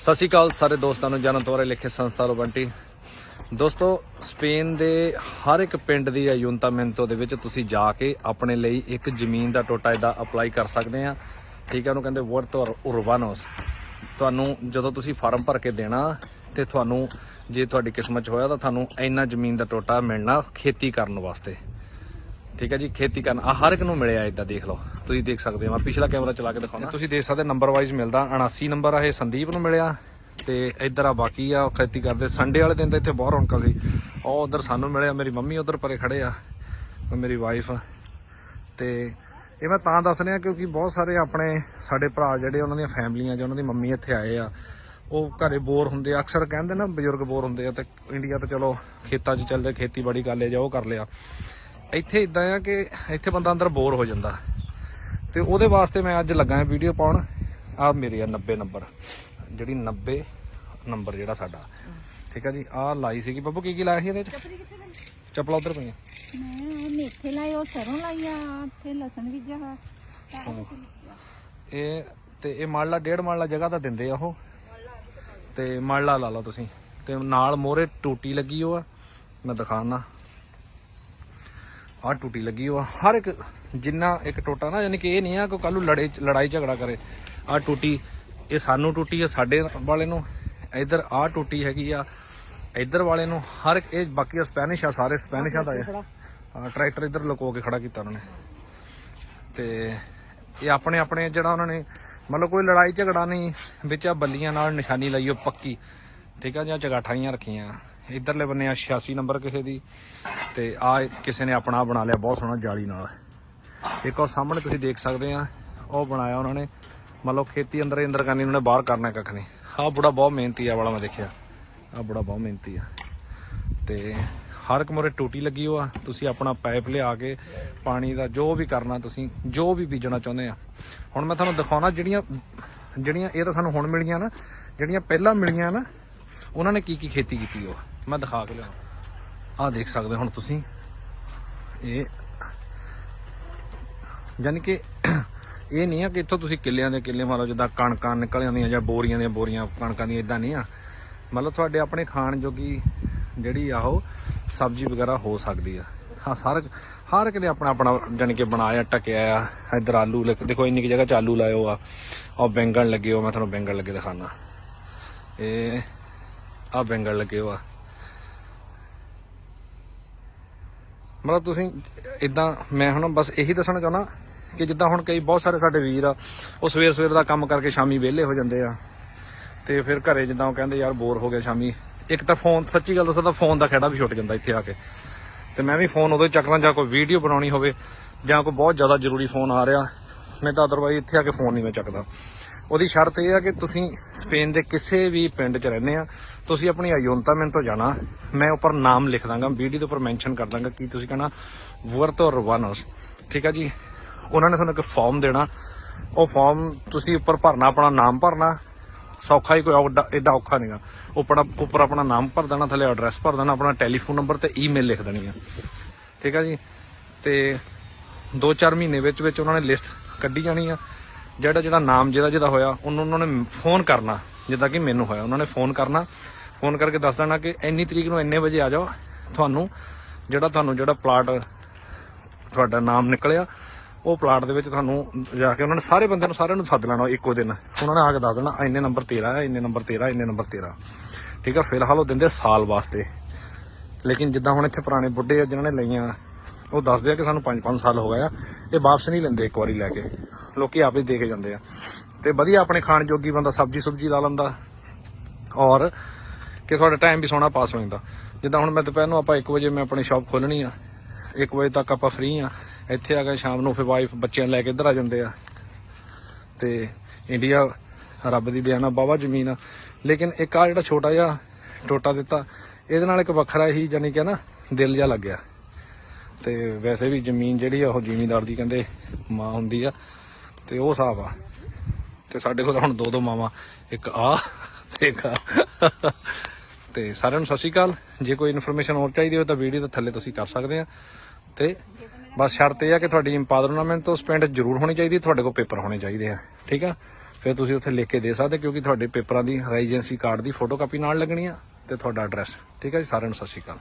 ਸਤਿ ਸ਼੍ਰੀ ਅਕਾਲ ਸਾਰੇ ਦੋਸਤਾਂ ਨੂੰ, ਜਨਮ ਤੋਰੇ ਲਿਖੇ ਸੰਸਥਾ ਲੋ ਬੰਟੀ ਦੋਸਤੋ, ਸਪੇਨ ਦੇ ਹਰ ਇੱਕ ਪਿੰਡ ਦੀ ਅਯੁੰਤਾਮੈਂਤੋ ਦੇ ਵਿੱਚ ਤੁਸੀਂ ਜਾ ਕੇ ਆਪਣੇ ਲਈ ਇੱਕ ਜ਼ਮੀਨ ਦਾ ਟੋਟਾ ਇਹਦਾ ਅਪਲਾਈ ਕਰ ਸਕਦੇ ਆ। ਠੀਕ ਹੈ ਉਹਨੂੰ ਕਹਿੰਦੇ ਵਰਤ ਵਰਤੋ ਉਰਬਾਨੋਸ ਤੁਹਾਨੂੰ ਜਦੋਂ ਤੁਸੀਂ ਫਾਰਮ ਭਰ ਕੇ ਦੇਣਾ ਤੇ ਤੁਹਾਨੂੰ ਜੇ ਤੁਹਾਡੀ ਕਿਸਮਤ 'ਚ ਹੋਇਆ ਤਾਂ ਤੁਹਾਨੂੰ ਇੰਨਾ ਜ਼ਮੀਨ ਦਾ ਟੋਟਾ ਮਿਲਣਾ ਖੇਤੀ ਕਰਨ ਵਾਸਤੇ। ਠੀਕ ਹੈ ਜੀ, ਖੇਤੀ ਕਰਨ। ਆ ਹਰ ਇੱਕ ਨੂੰ ਮਿਲਿਆ ਇਦਾਂ ਦੇਖ ਲਓ। ਤੁਸੀਂ ਦੇਖ ਸਕਦੇ ਹੋ, ਮੈਂ ਪਿਛਲਾ ਕੈਮਰਾ ਚਲਾ ਕੇ ਦਿਖਾਉਣਾ। ਤੁਸੀਂ ਦੇਖ ਸਕਦੇ ਨੰਬਰ ਵਾਈਜ਼ ਮਿਲਦਾ। 79 ਨੰਬਰ ਆ ਇਹ, ਸੰਦੀਪ ਨੂੰ ਮਿਲਿਆ। ਤੇ ਇੱਧਰ ਆ ਬਾਕੀ ਆ ਖੇਤੀ ਕਰਦੇ। ਸੰਡੇ ਵਾਲੇ ਦਿਨ ਤਾਂ ਇੱਥੇ ਬਹੁਤ ਰੌਣਕਾਂ ਸੀ। ਉਹ ਉਧਰ ਸਾਨੂੰ ਮਿਲਿਆ, ਮੇਰੀ ਮੰਮੀ ਉਧਰ ਪਰੇ ਖੜੇ ਆ ਮੇਰੀ ਵਾਈਫ ਤੇ ਇਹ ਮੈਂ ਤਾਂ ਦੱਸ ਰਿਹਾ ਕਿਉਂਕਿ ਬਹੁਤ ਸਾਰੇ ਆਪਣੇ ਸਾਡੇ ਭਰਾ ਜਿਹੜੇ ਉਹਨਾਂ ਦੀਆਂ ਫੈਮਲੀਆਂ ਜਾਂ ਉਹਨਾਂ ਦੀ ਮੰਮੀ ਇੱਥੇ ਆਏ ਆ, ਉਹ ਘਰੇ ਬੋਰ ਹੁੰਦੇ ਆ। ਅਕਸਰ ਕਹਿੰਦੇ ਨਾ, ਬਜ਼ੁਰਗ ਬੋਰ ਹੁੰਦੇ ਆ ਤੇ ਇੰਡੀਆ ਤਾਂ ਚਲੋ, ਖੇਤਾਂ 'ਚ ਚੱਲਦੇ, ਖੇਤੀਬਾੜੀ ਕਰ ਲਿਆ ਜਾਂ ਉਹ ਕਰ ਲਿਆ। ਇੱਥੇ ਇਦਾਂ ਆ ਕਿ ਇੱਥੇ ਬੰਦਾ ਅੰਦਰ ਬੋਰ ਹੋ ਜਾਂਦਾ। ਤੇ ਉਹਦੇ ਵਾਸਤੇ ਮੈਂ ਅੱਜ ਲੱਗਾ ਵੀਡੀਓ ਪਾਉਣ। ਆ ਮੇਰੀ ਆ 90 ਨੰਬਰ ਜਿਹੜੀ 90 ਨੰਬਰ ਜਿਹੜਾ ਸਾਡਾ। ਠੀਕ ਆ ਜੀ ਆ ਲਾਈ ਸੀਗੀ। ਬੱਬੂ ਕੀ ਕੀ ਲਾਇਆ ਸੀ ਇਹਦੇ ਚ? ਚੱਪਲਾਂ ਉਧਰ ਪਈਆਂ। ਮੈਂ ਮੇਥੇ ਲਾਏ ਉਹ ਸਰੋਂ ਲਾਈ ਆ ਤੇ ਲਸਣ ਬੀਜਿਆ ਇਹ ਤੇ ਇਹ ਮਾਲਾ ਡੇਢ ਮਾਲਾ ਜਗ੍ਹਾ ਤਾਂ ਦਿੰਦੇ ਆ ਉਹ। ਤੇ ਮਾਲਾ ਲਾ ਲਓ ਤੁਸੀਂ। ਤੇ ਨਾਲ ਮੋਰੇ ਟੂਟੀ ਲੱਗੀ ਹੋ ਆ। ਮੈਂ ਦਿਖਾਣਾ ਆ ਟੂਟੀ ਲੱਗੀ ਉਹ। ਹਰ ਇੱਕ ਜਿੰਨਾ ਇੱਕ ਟੋਟਾ ਨਾ, ਯਾਨੀ ਕਿ ਇਹ ਨਹੀਂ ਆ ਕਿ ਕੱਲ ਨੂੰ ਲੜੇ ਲੜਾਈ ਝਗੜਾ ਕਰੇ। ਆ ਟੂਟੀ, ਇਹ ਸਾਨੂੰ ਟੂਟੀ ਆ ਸਾਡੇ ਵਾਲੇ ਨੂੰ। ਇਧਰ ਆ ਟੂਟੀ ਹੈਗੀ ਆ, ਇਧਰ ਵਾਲੇ ਨੂੰ। ਹਰ ਇੱਕ ਇਹ ਬਾਕੀ ਆ ਸਪੈਨਿਸ਼ ਆ, ਸਾਰੇ ਸਪੈਨਿਸ਼ਾਂ ਦਾ ਆ ਟਰੈਕਟਰ ਇਧਰ ਲੁਕੋ ਕੇ ਖੜਾ ਕੀਤਾ ਉਹਨਾਂ ਨੇ। ਤੇ ਇਹ ਆਪਣੇ ਆਪਣੇ ਜਿਹੜਾ ਉਹਨਾਂ ਨੇ, ਮਤਲਬ ਕੋਈ ਲੜਾਈ ਝਗੜਾ ਨਹੀਂ, ਵਿੱਚ ਆ ਬੱਲੀਆਂ ਨਾਲ ਨਿਸ਼ਾਨੀ ਲਾਈ ਉਹ ਪੱਕੀ। ਠੀਕ ਆ, ਜਾਂ ਚਗਾਠਾਈਆਂ ਰੱਖੀਆਂ। ਇਧਰਲੇ ਬੰਨੇ ਆ 86 ਨੰਬਰ ਕਿਸੇ ਦੀ, ਤੇ ਆ ਕਿਸੇ ਨੇ ਆਪਣਾ ਬਣਾ ਲਿਆ ਬਹੁਤ ਸੋਹਣਾ ਜਾਲੀ ਨਾਲ। ਇੱਕ ਉਹ ਸਾਹਮਣੇ ਤੁਸੀਂ ਦੇਖ ਸਕਦੇ ਆ, ਉਹ ਬਣਾਇਆ ਉਹਨਾਂ ਨੇ ਮਤਲਬ ਖੇਤੀ ਅੰਦਰ ਹੀ ਅੰਦਰ ਕਰਨੀ ਉਹਨਾਂ ਨੇ ਬਾਹਰ ਕਰਨਾ ਕੱਖ ਨਹੀਂ। ਆ ਬੁੜਾ ਬਹੁਤ ਮਿਹਨਤੀ ਆ, ਵਾਲਾ ਮੈਂ ਦੇਖਿਆ। ਆ ਬੁੜਾ ਬਹੁਤ ਮਿਹਨਤੀ ਆ। ਤੇ ਹਰ ਇੱਕ ਮੋਰੇ ਟੂਟੀ ਲੱਗੀ ਹੋ ਆ ਤੁਸੀਂ ਆਪਣਾ ਪਾਈਪ ਲਿਆ ਕੇ ਪਾਣੀ ਦਾ ਜੋ ਵੀ ਕਰਨਾ ਤੁਸੀਂ, ਜੋ ਵੀ ਬੀਜਣਾ ਚਾਹੁੰਦੇ ਆ। ਹੁਣ ਮੈਂ ਤੁਹਾਨੂੰ ਦਿਖਾਉਣਾ ਜਿਹੜੀਆਂ ਜਿਹੜੀਆਂ ਇਹ ਤਾਂ ਸਾਨੂੰ ਹੁਣ ਮਿਲੀਆਂ ਨਾ, ਜਿਹੜੀਆਂ ਪਹਿਲਾਂ ਮਿਲੀਆਂ ਨਾ, ਉਹਨਾਂ ਨੇ ਕੀ ਕੀ ਖੇਤੀ ਕੀਤੀ ਉਹ ਮੈਂ ਦਿਖਾ ਕੇ ਲਿਆਵਾਂ ਆਹ ਦੇਖ ਸਕਦੇ ਹੁਣ ਤੁਸੀਂ। ਇਹ ਯਾਨੀ ਕਿ ਇਹ ਨਹੀਂ ਆ ਕਿ ਇੱਥੋਂ ਤੁਸੀਂ ਕਿੱਲਿਆਂ ਦੇ ਕਿੱਲੇ ਮੰਨ ਲਓ ਜਿੱਦਾਂ ਕਣਕਾਂ ਨਿਕਲ ਜਾਂਦੀਆਂ ਜਾਂ ਬੋਰੀਆਂ ਦੀਆਂ ਬੋਰੀਆਂ, ਕਣਕਾਂ ਦੀਆਂ ਇਦਾਂ ਨਹੀਂ ਆ। ਮਤਲਬ ਤੁਹਾਡੇ ਆਪਣੇ ਖਾਣ ਜੋਗੀ ਜਿਹੜੀ ਆ ਉਹ ਸਬਜ਼ੀ ਵਗੈਰਾ ਹੋ ਸਕਦੀ ਆ। ਹਾਂ, ਹਰ ਹਰ ਇੱਕ ਨੇ ਆਪਣਾ ਆਪਣਾ ਜਾਣੀ ਕਿ ਬਣਾਇਆ ਟਕਿਆ ਆ, ਇਧਰ ਆਲੂ ਲੱਗ ਦੇਖੋ ਇੰਨੀ ਕਿ ਜਗ੍ਹਾ ਚ ਆਲੂ ਲਾਇਓ ਆ। ਉਹ ਬੈਂਗਣ ਲੱਗੇ ਹੋ, ਮੈਂ ਤੁਹਾਨੂੰ ਬੈਂਗਣ ਲੱਗੇ ਦਿਖਾਣਾ ਇਹ ਆ ਬੈਂਗਣ ਲੱਗੇ ਹੋ ਆ। ਮਤਲਬ ਤੁਸੀਂ ਇਦਾਂ ਮੈਂ ਹੁਣ ਬਸ ਇਹੀ ਦੱਸਣਾ ਚਾਹੁੰਦਾ ਕਿ ਜਿੱਦਾਂ ਹੁਣ ਕਈ ਬਹੁਤ ਸਾਰੇ ਸਾਡੇ ਵੀਰ ਆ, ਉਹ ਸਵੇਰ ਸਵੇਰ ਦਾ ਕੰਮ ਕਰਕੇ ਸ਼ਾਮੀ ਵਿਹਲੇ ਹੋ ਜਾਂਦੇ ਆ। ਤੇ ਫਿਰ ਘਰੇ ਜਿੱਦਾਂ ਉਹ ਕਹਿੰਦੇ ਯਾਰ ਬੋਰ ਹੋ ਗਿਆ ਸ਼ਾਮੀ। ਇੱਕ ਤਾਂ ਫੋਨ ਸੱਚੀ ਗੱਲ ਦੱਸਾਂ ਤਾਂ ਫੋਨ ਦਾ ਖੇੜਾ ਵੀ ਛੁੱਟ ਜਾਂਦਾ ਇੱਥੇ ਆ ਕੇ। ਤੇ ਮੈਂ ਵੀ ਫੋਨ ਉਦੋਂ ਹੀ ਜਾਂ ਕੋਈ ਵੀਡੀਓ ਬਣਾਉਣੀ ਹੋਵੇ ਜਾਂ ਕੋਈ ਬਹੁਤ ਜ਼ਿਆਦਾ ਜ਼ਰੂਰੀ ਫੋਨ ਆ ਰਿਹਾ ਨਹੀਂ ਤਾਂ ਅਦਰਵਾਈਜ਼ ਇੱਥੇ ਆ ਕੇ ਫੋਨ ਨਹੀਂ ਮੈਂ ਚੱਕਦਾ। ਉਹਦੀ ਸ਼ਰਤ ਇਹ ਆ ਕਿ ਤੁਸੀਂ ਸਪੇਨ ਦੇ ਕਿਸੇ ਵੀ ਪਿੰਡ 'ਚ ਰਹਿੰਦੇ ਆ, ਤੁਸੀਂ ਆਪਣੀ ਅਯੋਨਤਾ ਤੋਂ ਜਾਣਾ, ਮੈਂ ਉੱਪਰ ਨਾਮ ਲਿਖ ਦਾਂਗਾ ਵੀਡੀਓ ਦੇ ਉੱਪਰ ਮੈਂਸ਼ਨ ਕਰ ਦਾਂਗਾ ਕੀ ਤੁਸੀਂ ਕਹਣਾ ਵਰਤੋ ਰਵਾਨੋਸ ਠੀਕ ਆ ਜੀ? ਉਹਨਾਂ ਨੇ ਤੁਹਾਨੂੰ ਇੱਕ ਫਾਰਮ ਦੇਣਾ। ਉਹ ਫਾਰਮ ਤੁਸੀਂ ਉੱਪਰ ਭਰਨਾ, ਆਪਣਾ ਨਾਮ ਭਰਨਾ। ਸੌਖਾ ਹੀ ਕੋਈ ਔਡਾ- ਏਡਾ ਔਖਾ ਨਹੀਂਗਾ ਉੱਪਰ ਉੱਪਰ ਆਪਣਾ ਨਾਮ ਭਰ ਦੇਣਾ, ਥੱਲੇ ਐਡਰੈਸ ਭਰ ਦੇਣਾ, ਆਪਣਾ ਟੈਲੀਫੋਨ ਨੰਬਰ ਤੇ ਈਮੇਲ ਲਿਖ ਦੇਣੀ ਆ। ਠੀਕ ਆ ਜੀ? ਤੇ 2-4 ਮਹੀਨੇ ਵਿੱਚ ਵਿੱਚ ਉਹਨਾਂ ਨੇ ਲਿਸਟ ਕੱਢੀ ਜਾਣੀ ਆ। ਜਿਹੜਾ ਜਿਹੜਾ ਨਾਮ ਜਿਹਦਾ ਜਿਹਦਾ ਹੋਇਆ, ਉਹਨੂੰ ਉਹਨਾਂ ਨੇ ਫੋਨ ਕਰਨਾ, ਜਿੱਦਾਂ ਕਿ ਮੈਨੂੰ ਹੋਇਆ। ਉਹਨਾਂ ਨੇ ਫੋਨ ਕਰਨਾ। ਫੋਨ ਕਰਕੇ ਦੱਸ ਦੇਣਾ ਕਿ ਇੰਨੀ ਤਰੀਕ ਨੂੰ ਇੰਨੇ ਵਜੇ ਆ ਜਾਓ। ਤੁਹਾਨੂੰ ਜਿਹੜਾ ਤੁਹਾਨੂੰ ਜਿਹੜਾ ਪਲਾਟ ਤੁਹਾਡਾ ਨਾਮ ਨਿਕਲਿਆ, ਉਹ ਪਲਾਟ ਦੇ ਵਿੱਚ ਤੁਹਾਨੂੰ ਜਾ ਕੇ ਉਹਨਾਂ ਨੇ ਸਾਰੇ ਬੰਦਿਆਂ ਨੂੰ ਸਾਰਿਆਂ ਨੂੰ ਸੱਦ ਲੈਣਾ ਇੱਕੋ ਦਿਨ। ਉਹਨਾਂ ਨੇ ਆ ਕੇ ਦੱਸ ਦੇਣਾ ਇੰਨੇ ਨੰਬਰ ਤੇਰਾ ਹੈ ਇੰਨੇ ਨੰਬਰ ਤੇਰਾ, ਇੰਨੇ ਨੰਬਰ ਤੇਰਾ। ਠੀਕ ਆ, ਫਿਲਹਾਲ ਉਹ ਦਿੰਦੇ ਸਾਲ ਵਾਸਤੇ। ਲੇਕਿਨ ਜਿੱਦਾਂ ਹੁਣ ਇੱਥੇ ਪੁਰਾਣੇ ਬੁੱਢੇ ਆ, ਜਿਨ੍ਹਾਂ ਨੇ ਲਈਆਂ ਉਹ ਦੱਸਦੇ ਆ ਕਿ ਸਾਨੂੰ 5-5 ਸਾਲ ਹੋ ਗਏ ਆ। ਇਹ ਵਾਪਸ ਨਹੀਂ ਲੈਂਦੇ ਇੱਕ ਵਾਰੀ ਲੈ ਕੇ। ਲੋਕੀ ਆਪੇ ਦੇ ਕੇ ਜਾਂਦੇ ਆ। ਤੇ ਵਧੀਆ ਆਪਣੇ ਖਾਣ ਜੋਗੀ ਬੰਦਾ ਸਬਜੀ ਸੁਬਜੀ ਲਾ ਲੈਂਦਾ। ਔਰ ਕਿ ਤੁਹਾਡਾ ਟਾਈਮ ਵੀ ਸੋਹਣਾ ਪਾਸ ਹੋ ਜਾਂਦਾ। ਜਿੱਦਾਂ ਹੁਣ ਮੈਂ ਦੁਪਹਿਰ ਨੂੰ ਆਪਾਂ 1 ਵਜੇ ਮੈਂ ਆਪਣੀ ਸ਼ਾਪ ਖੋਲਣੀ ਆ। 1 ਵਜੇ ਤੱਕ ਆਪਾਂ ਫ੍ਰੀ ਆ। ਇੱਥੇ ਆ ਕੇ ਸ਼ਾਮ ਨੂੰ ਫਿਰ ਵਾਈਫ ਬੱਚਿਆਂ ਨੂੰ ਲੈ ਕੇ ਇੱਧਰ ਆ ਜਾਂਦੇ ਆ। ਤੇ ਇੰਡੀਆ ਰੱਬ ਦੀ ਦੇਣਾ ਬਾਵਾ ਜ਼ਮੀਨ ਆ। ਲੇਕਿਨ ਇੱਕ ਆ ਜਿਹੜਾ ਛੋਟਾ ਜਿਹਾ ਟੋਟਾ ਦਿੱਤਾ, ਇਹਦੇ ਨਾਲ ਇੱਕ ਵੱਖਰਾ ਹੀ ਜਾਨੀ ਕਿ ਨਾ ਦਿਲ ਜਿਹਾ ਲੱਗਿਆ। ਤੇ ਵੈਸੇ ਵੀ ਜ਼ਮੀਨ ਜਿਹੜੀ ਆ ਉਹ ਜ਼ਿਮੀਂਦਾਰ ਦੀ ਕਹਿੰਦੇ ਮਾਂ ਹੁੰਦੀ ਆ, ਤੇ ਉਹ ਹਿਸਾਬ ਆ। ਤੇ ਸਾਡੇ ਕੋਲ ਹੁਣ ਦੋ ਦੋ ਮਾਵਾਂ, ਇੱਕ ਆ ਤੇ ਇੱਕ ਆ। ਤੇ ਸਾਰਿਆਂ ਨੂੰ ਸਤਿ ਸ਼੍ਰੀ ਅਕਾਲ। ਜੇ ਕੋਈ ਇਨਫੋਰਮੇਸ਼ਨ ਹੋਰ ਚਾਹੀਦੀ ਹੋਵੇ ਤਾਂ ਵੀਡੀਓ ਦੇ ਥੱਲੇ ਤੁਸੀਂ ਕਰ ਸਕਦੇ ਆ। ਤੇ ਬਸ ਸ਼ਰਤ ਇਹ ਆ ਕਿ ਤੁਹਾਡੀ ਇੰਪਾਦਰਨਾਮੈਂਟ ਤੋਂ ਸਪੈਂਡ ਜ਼ਰੂਰ ਹੋਣੀ ਚਾਹੀਦੀ, ਤੁਹਾਡੇ ਕੋਲ ਪੇਪਰ ਹੋਣੇ ਚਾਹੀਦੇ ਆ, ਠੀਕ ਆ? ਫਿਰ ਤੁਸੀਂ ਉੱਥੇ ਲਿਖ ਕੇ ਦੇ ਸਕਦੇ, ਕਿਉਂਕਿ ਤੁਹਾਡੇ ਪੇਪਰਾਂ ਦੀ ਰੈਜੀਡੈਂਸੀ ਕਾਰਡ ਦੀ ਫੋਟੋਕਾਪੀ ਨਾਲ ਲੱਗਣੀ ਆ, ਤੇ ਤੁਹਾਡਾ ਐਡਰੈਸ ਠੀਕ ਆ ਜੀ? ਸਾਰਿਆਂ ਨੂੰ ਸਤਿ ਸ਼੍ਰੀ ਅਕਾਲ।